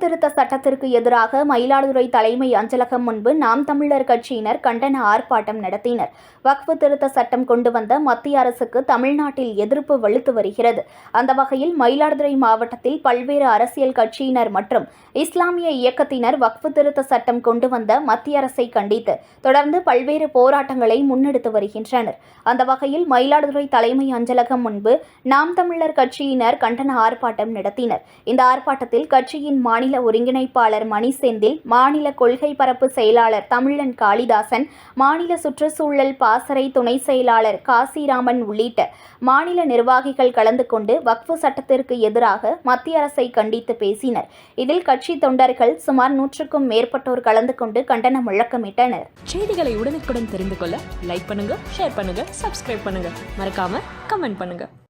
திருத்த சட்டத்திற்கு எதிராக மயிலாடுதுறை தலைமை அஞ்சலகம் முன்பு நாம் தமிழர் கட்சியினர் கண்டன ஆர்ப்பாட்டம் நடத்தினர். வக்ஃபு திருத்த சட்டம் கொண்டு வந்த மத்திய அரசுக்கு தமிழ்நாட்டில் எதிர்ப்பு வலுத்து வருகிறது. அந்த வகையில் மயிலாடுதுறை மாவட்டத்தில் பல்வேறு அரசியல் கட்சியினர் மற்றும் இஸ்லாமிய இயக்கத்தினர் வக்ஃபு திருத்த சட்டம் கொண்டு வந்த மத்திய அரசை கண்டித்து தொடர்ந்து பல்வேறு போராட்டங்களை முன்னெடுத்து வருகின்றனர். அந்த வகையில் மயிலாடுதுறை தலைமை அஞ்சலகம் முன்பு நாம் தமிழர் கட்சியினர் கண்டன ஆர்ப்பாட்டம் நடத்தினர். இந்த ஆர்ப்பாட்டத்தில் கட்சியின் கட்சியின் மாநில ஒருங்கிணைப்பாளர் மணி செந்தில் மாநில கொள்கை பரப்பு செயலாளர் தமிழன் காளிதாசன் மாநில சுற்றுச்சூழல் பாசறை துணை செயலாளர் காசிராமன் உள்ளிட்ட மாநில நிர்வாகிகள் கலந்து கொண்டு வக்ஃபு சட்டத்திற்கு எதிராக மத்திய அரசை கண்டித்து பேசினர். இதில் கட்சி தொண்டர்கள் சுமார் நூற்றுக்கும் மேற்பட்டோர் கலந்து கொண்டு கண்டன முழக்கமிட்டனர். செய்திகளை உடனுக்குடன் தெரிந்து கொள்ள லைக் பண்ணுங்க ஷேர் பண்ணுங்க சப்ஸ்கிரைப் பண்ணுங்க. மறக்காம கமெண்ட் பண்ணுங்க.